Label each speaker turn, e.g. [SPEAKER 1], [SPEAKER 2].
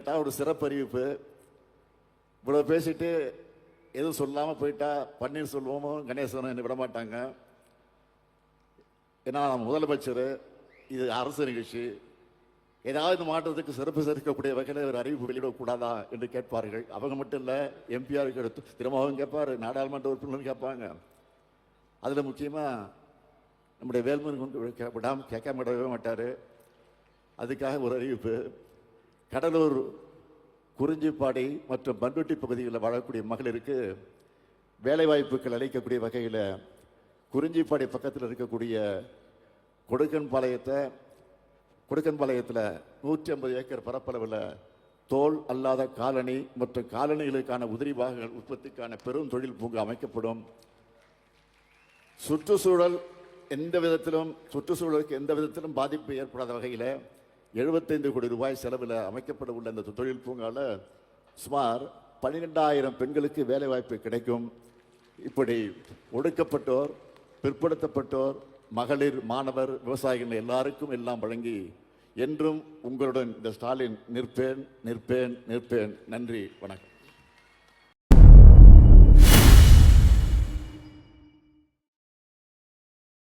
[SPEAKER 1] கேட்டால் ஒரு சிறப்பு அறிவிப்பு இவ்வளோ பேசிட்டு எதுவும் சொல்லாமல் போயிட்டா பன்னீர்செல்வமும் கணேசனும் என்னை விட மாட்டாங்க ஏன்னா நான் முதலமைச்சர் இது அரசு நிகழ்ச்சி. ஏதாவது மாற்றத்துக்கு சிறப்பு சேர்க்கக்கூடிய வகையில் ஒரு அறிவிப்பு வெளியிடக்கூடாதா என்று கேட்பார்கள். அவங்க மட்டும் இல்லை எம்பிஆர் எடுத்து திரும்பவும் கேட்பார் நாடாளுமன்ற உறுப்பினரும் கேட்பாங்க. அதில் முக்கியமாக நம்முடைய வேல்முருகன் கொண்டு கே- விடாம கேட்காம விடவே மாட்டார். அதுக்காக ஒரு அறிவிப்பு. கடலூர் குறிஞ்சிப்பாடி மற்றும் பண்ருட்டி பகுதிகளில் வாழக்கூடிய மகளிருக்கு வேலைவாய்ப்புகள் அளிக்கக்கூடிய வகையில் குறிஞ்சிப்பாடி பக்கத்தில் இருக்கக்கூடிய கொடுக்கன்பாளையத்தை கொடுக்கன்பாளையத்தில் நூற்றி ஐம்பது ஏக்கர் பரப்பளவில் தோல் அல்லாத காலனி மற்றும் காலணிகளுக்கான உதிரி பாகங்கள் உற்பத்திக்கான பெரும் தொழில் பூங்கா அமைக்கப்படும். சுற்றுச்சூழல் எந்த விதத்திலும் சுற்றுச்சூழலுக்கு எந்த விதத்திலும் பாதிப்பு ஏற்படாத வகையில் 75 கோடி ரூபாய் செலவில் அமைக்கப்பட உள்ள இந்த தொழில் பூங்காவில் சுமார் பன்னிரெண்டாயிரம் பெண்களுக்கு வேலைவாய்ப்பு கிடைக்கும். இப்படி ஒடுக்கப்பட்டோர் பிற்படுத்தப்பட்டோர் மகளிர் மாணவர் விவசாயிகள் எல்லாருக்கும் எல்லாம் வழங்கி என்றும் உங்களுடன் இந்த ஸ்டாலின் நிற்பேன் நிற்பேன் நிற்பேன். நன்றி வணக்கம்.